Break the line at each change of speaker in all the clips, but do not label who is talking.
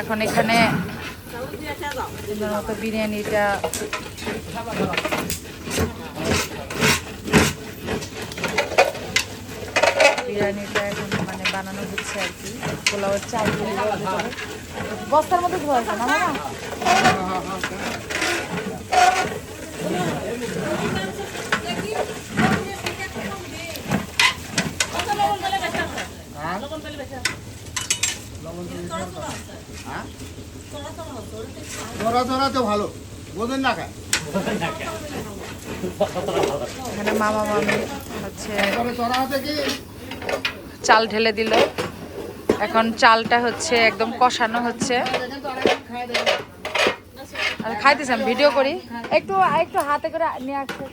এখন এখানে বিরিয়ানিটা বিরিয়ানিটা এখন মানে বানানো হচ্ছে আর কি পোলাও চাল। বস্তার মধ্যে ধোয়া আছে না মামা
চড়া চড়া তো ভালো। বোঝেন না খায়
এখানে মামা হচ্ছে চাল ঢেলে দিল। এখন চালটা হচ্ছে একদম কষানো হচ্ছে। আর খাইতেছি আমি ভিডিও করি। একটু একটু হাতে করে নিয়ে আসতে।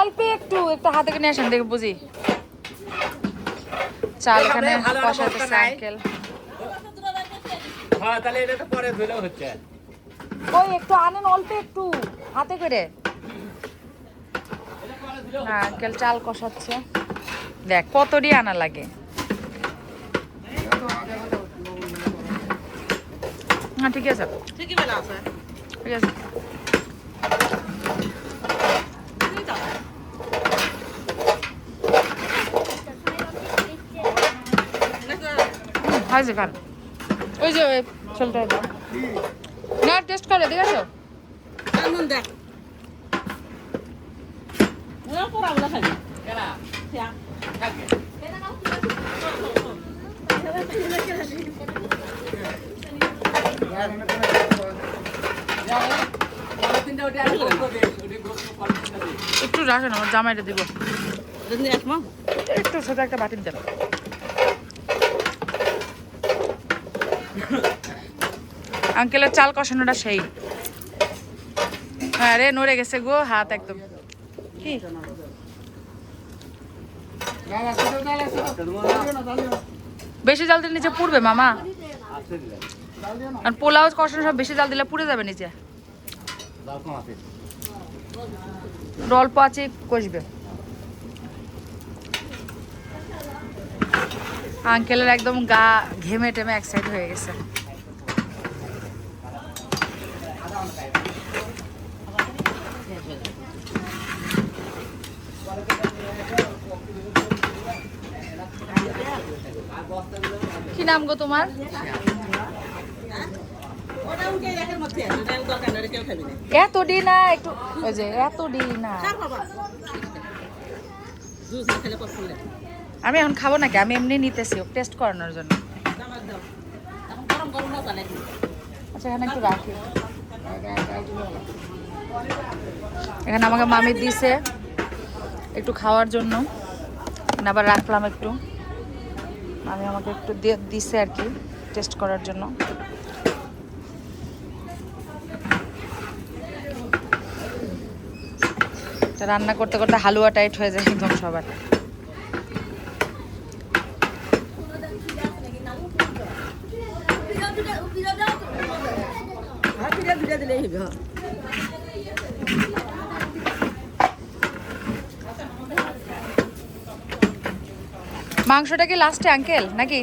অল্প একটু একটু হাতে করে নিয়ে আসেন দেখে বুঝি। চাল এখানে কষাতেছে আঙ্কেল
হ্যাঁ তাহলে এটা তো পরে ধুলেও হচ্ছে।
ওই একটু আনেন অল্প একটু হাতে করে। হ্যাঁ আঙ্কেল চাল কষাচ্ছে। দেখ কতটি আনা লাগে। হ্যাঁ ঠিক আছে। ঠিক আছে। হয়েছে খান। ওই যে ওই ছোলটা না টেস্ট করে ঠিক আছে? একটু রাখেন আমার জামাইটা দিব। একটু ছোট একটা বাটির দেন। আঙ্কেলের চাল কষানোটা সেই। হ্যাঁ রে নড়ে গেছে গো হাত একদম। কি। বেশি জাল দিলে নিচে পুড়বে মামা। আর পোলাও কষানো সব বেশি জাল দিলে পুড়ে যাবে নিচে। অল্প আছে কষবে। আঙ্কেলের একদম গা ঘেমে টেমে এক সাইড হয়ে গেছে। কি নাম গো তোমার? এত ডি একটু যে এত ডি আমি এখন খাব নাকি? আমি এমনি নিতেছি টেস্ট করানোর জন্য। আচ্ছা এখানে একটু রাখি। এখানে আমাকে মামি দিছে একটু খাওয়ার জন্য। আবার রাখলাম একটু। আমি আমাকে একটু দিছে আর কি টেস্ট করার জন্য। রান্না করতে করতে হালুয়া টাইট হয়ে যায় একদম সবার। মাংসটা কি লাস্টে আঙ্কেল নাকি?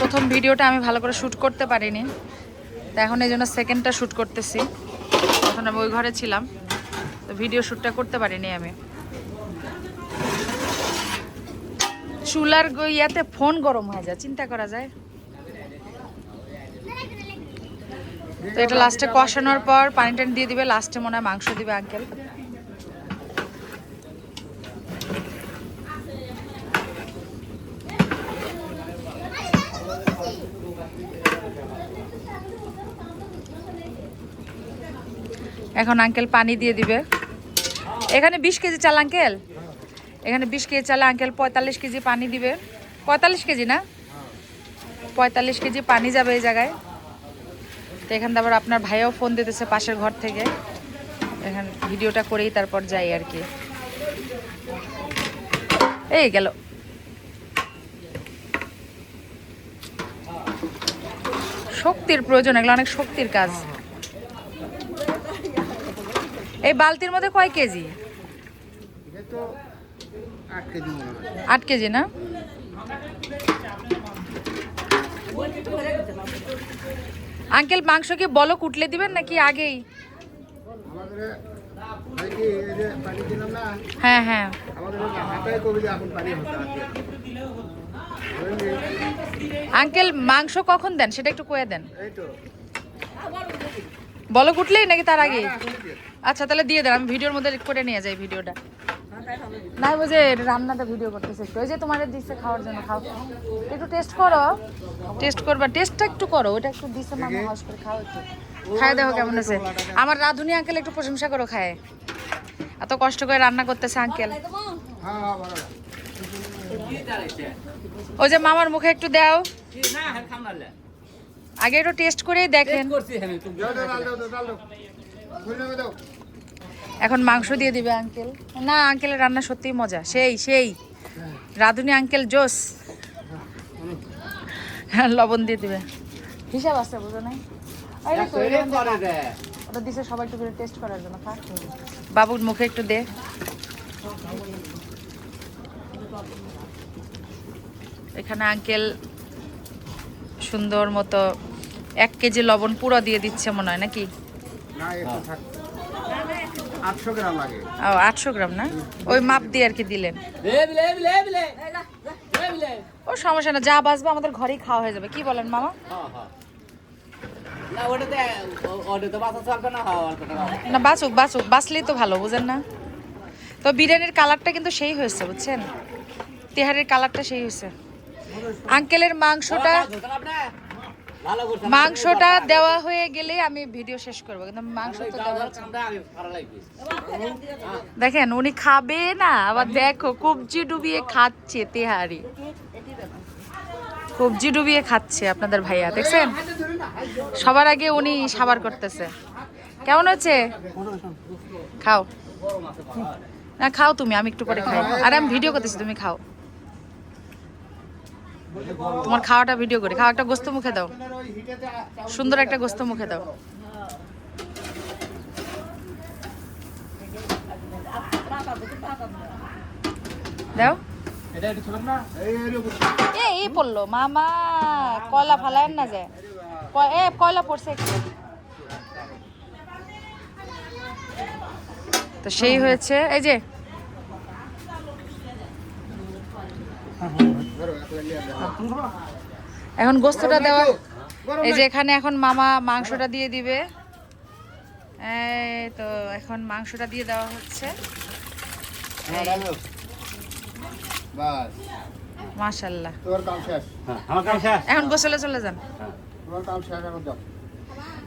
প্রথম ভিডিওটা আমি ভালো করে শ্যুট করতে পারিনি। তো এখন এই জন্য সেকেন্ডটা শ্যুট করতেছি। এখন আমি ওই ঘরে ছিলাম। তো ভিডিও শ্যুটটা করতে পারিনি আমি। চুলার ইয়াতে ফোন গরম হয়ে যায়, চিন্তা করা যায়। তো এটা লাস্টে কষানোর পর পানি টানি দিয়ে দিবে লাস্টে মনে হয় মাংস দিবে আঙ্কেল এখন আঙ্কেল পানি দিয়ে দিবে। এখানে বিশ কেজি চাল আঙ্কেল এখানে বিশ কেজি চালে আঙ্কেল পঁয়তাল্লিশ কেজি পানি দিবে। পঁয়তাল্লিশ কেজি না? পঁয়তাল্লিশ কেজি পানি যাবে এই জায়গায়। তো এখান আবার আপনার ভাইও ফোন দিতেছে পাশের ঘর থেকে। এখানে ভিডিওটা করেই তারপর যাই আর কি। এই গেল। শক্তির প্রয়োজন, এগুলো অনেক শক্তির কাজ। এই বালতির মধ্যে কয় কেজি?
আট কেজি
না? আঙ্কেল, মাংস কি বলো কুটলে দিবেন নাকি আগেই? হ্যাঁ হ্যাঁ। আঙ্কেল, মাংস কখন দেন? সেটা একটু কয়ে দেন। বলো কুটলেই নাকি তার
আগে?
আচ্ছা তাহলে দিয়ে দেন আমি ভিডিওর মধ্যে করে নিয়ে যাই ভিডিওটা। না বুঝে রান্নাটা ভিডিও করতেছে একটু। ওই যে তোমার দিচ্ছে খাওয়ার জন্য, খাও। একটু টেস্ট করো। টেস্ট করবা টেস্টটা একটু করো ওটা একটু দিচ্ছে মামা হাউস করে খাও একটু। খায় দেখো কেমন আছে। আমার রাধুনি আঙ্কেল একটু প্রশংসা করো, খায়। এত কষ্ট করে রান্না করতেছে আঙ্কেল ওই যে মামার মুখে একটু দাও।
না
আগে একটু টেস্ট করেই দেখেন।
করছি হ্যাঁ
এখন মাংস দিয়ে দিবে আঙ্কেল। না আঙ্কেলের রান্না সত্যিই মজা। সেই সেই। রাধুনি আঙ্কেল জোস। হ্যাঁ লবণ দিয়ে দিবে। হিসাব আছে বুঝো নাই?
করে
ওটা দিছে সবাই একটু করে টেস্ট করার জন্য খা বাবুর মুখে একটু দে। এখানে আঙ্কেল সুন্দর মতো এক কেজি লবণ পুরো দিয়ে দিচ্ছে মনে হয় নাকি?
না একটু থাক। আটশো গ্রাম
ও আটশো গ্রাম না? ওই মাপ দিয়ে আর কি দিলেন। ও সমস্যা না যা বাঁচবে আমাদের ঘরেই খাওয়া হয়ে যাবে। কি বলেন মামা?
হ্যাঁ হ্যাঁ। হ্যাঁ
না বাঁচুক বাঁচুক বাঁচলেই তো ভালো বুঝেন না? তো বিরিয়ানির কালারটা কিন্তু সেই হয়েছে বুঝছেন? তেহারের কালারটা সেই হয়েছে। আঙ্কেলের মাংসটা মাংসটা দেওয়া হয়ে গেলে আমি ভিডিও শেষ করব কিন্তু মাংস তো দেওয়া দেখেন উনি খাবে না আবার দেখো কবজি ডুবিয়ে খাচ্ছে তেহারি। কবজি ডুবিয়ে খাচ্ছে আপনাদের ভাইয়া দেখছেন? সবার আগে উনি সাবার করতেছে। কেমন হচ্ছে খাও। না খাও তুমি আমি একটু পরে খাই। আর আমি ভিডিও করতেছি তুমি খাও। তোমার খাওয়াটা ভিডিও করি। খাওয়া একটা গোস্ত মুখে দাও। সুন্দর একটা গোস্ত মুখে দাও। দাও।
এই
পড়ল। মামা, কয়লা ফালায় না কয়- এ, কয়লা পড়ছে তো সেই হয়েছে, এই যে। এখন গোস্তটা দেওয়া
গরম
এই যে এখানে এখন মামা মাংসটা দিয়ে দিবে। এই তো এখন মাংসটা দিয়ে দেওয়া হচ্ছে।
হ্যাঁ,
মাশাল্লাহ।
হ্যাঁ আমার কাম শেষ।
এখন গোসলে চলে যান।
শেষ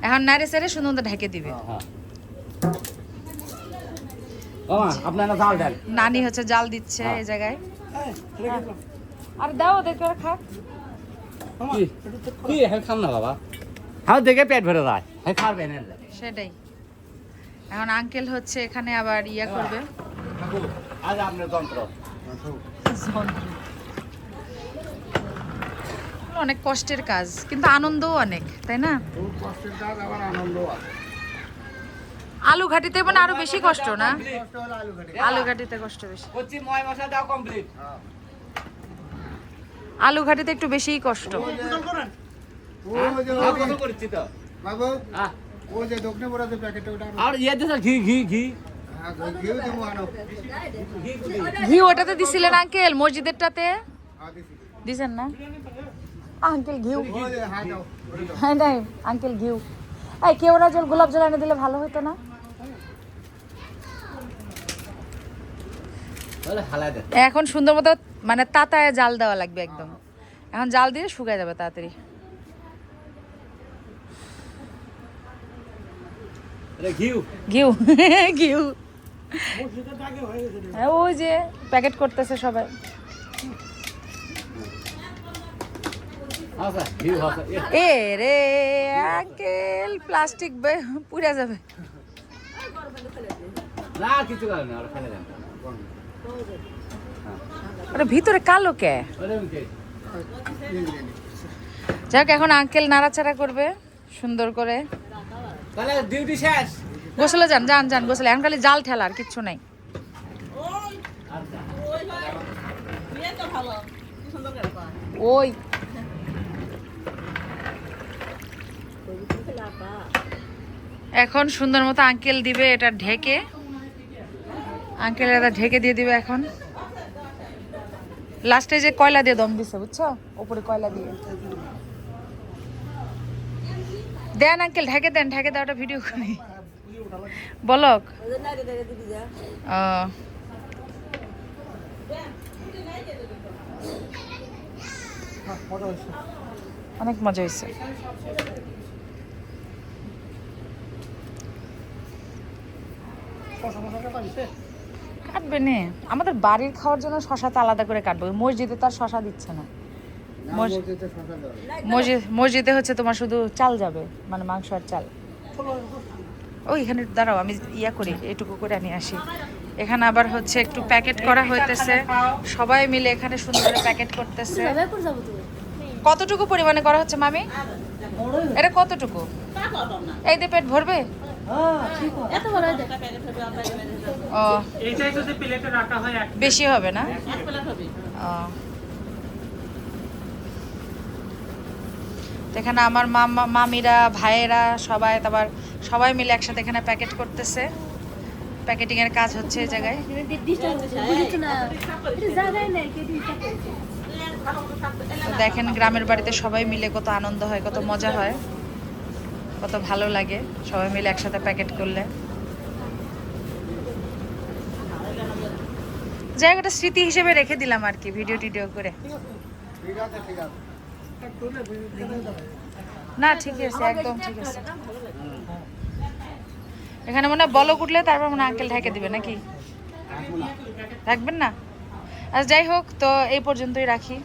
এখন
নাড়ে সেরে সুন্দর ঢেকে দিবে।
হ্যাঁ।
নানি হচ্ছে জাল দিচ্ছে এই জায়গায়। আর দাও খাক
কি? হ্যাঁ না বাবা। হ্যাঁ দেখে পেট ভরে যায়। হ্যাঁ খাবে না
সেটাই। এখন আঙ্কেল হচ্ছে এখানে আবার ইয়া করবে।
আজ আপনার যন্ত্র।
অনেক কষ্টের কাজ কিন্তু আনন্দও অনেক তাই না?
খুব কষ্টের কাজ আবার আনন্দ আছে।
আলু ঘাটিতে মানে আরও বেশি কষ্ট না?
আলু
ঘাটিতে কষ্ট বেশি।
ময় মশলা দাও কমপ্লিট
হ্যাঁ।
আলু ঘাটিতে একটু বেশিই কষ্ট।
আর ইয়ে ঘি ঘি ঘি।
ঘিও দেবো আনো।
ঘি ঘি
ঘি ওটাতে দিছিলেন আঙ্কেল মসজিদেরটাতে?
হ্যাঁ
দিছেন না? আঙ্কেল ঘিউ।
হ্যাঁ।
হ্যাঁ নাই আঙ্কেল ঘিউ। এই কেওড়া জল গোলাপ জল এনে দিলে ভালো হতো না? এখন সুন্দর মতো মানে তাতায় জাল দেওয়া লাগবে একদম। এখন জাল দিয়ে শুকায় যাবে তাড়াতাড়ি।
ঘিউ।
ঘিউ ঘিউ। হ্যাঁ ওই যে প্যাকেট করতেছে সবাই। এ। রে আঙ্কেল প্লাস্টিক পুড়ে যাবে।
না কিছু না
ওটা ভিতরে কালো কে। যাক, এখন আঙ্কেল নাড়াচাড়া করবে, সুন্দর করে।
ডিউটি শেষ
গোসলে যান যান যান, গোসলে। এখন খালি জাল ঠেলা, আর কিচ্ছু নাই। ওই। এখন সুন্দর মতো আঙ্কেল দিবে, এটা ঢেকে। আঙ্কেল এটা ঢেকে দিয়ে দিবে এখন। লাস্টে যে কয়লা দিয়ে দম দিছে, বুঝছ? উপরে কয়লা দিয়ে। দেন আঙ্কেল ঢেকে দেন, ঢেকে দেওয়াটা ভিডিও করি। বলক। অনেক মজা হয়েছে। কাটবে নে। আমাদের বাড়ির খাওয়ার জন্য শশা তো আলাদা করে কাটবো। ওই মসজিদে তো আর শশা দিচ্ছে না।
মসজিদে
মসজিদ মসজিদে হচ্ছে তোমার শুধু চাল যাবে মানে মাংস আর চাল। ওই এখানে দাঁড়াও আমি ইয়া করি এটুকু করে আমি আসি। এখানে আবার হচ্ছে একটু প্যাকেট করা হইতেছে। সবাই মিলে এখানে সুন্দর করে প্যাকেট করতেছে। কতটুকু পরিমাণে করা হচ্ছে মামি? এটা কতটুকু? এই দিয়ে পেট ভরবে?
হয়
বেশি হবে না? এখানে আমার মামা মামিরা ভাইয়েরা সবাই তারপর সবাই মিলে একসাথে এখানে প্যাকেট করতেছে। প্যাকেটিং এর কাজ হচ্ছে এই জায়গায়। দেখেন গ্রামের বাড়িতে সবাই মিলে কত আনন্দ হয় কত মজা হয়। কত ভালো লাগে। সবাই মিলে একসাথে প্যাকেট করলে। জায়গাটা স্মৃতি হিসেবে রেখে দিলাম আর কি ভিডিও টিডিও করে। না ঠিক আছে, একদম ঠিক আছে। এখানে মনে হয় বলক উঠলে তারপর মনে আঙ্কেল ঢেকে দিবে নাকি? রাখবেন না? আর যাই হোক, তো এই পর্যন্তই রাখি।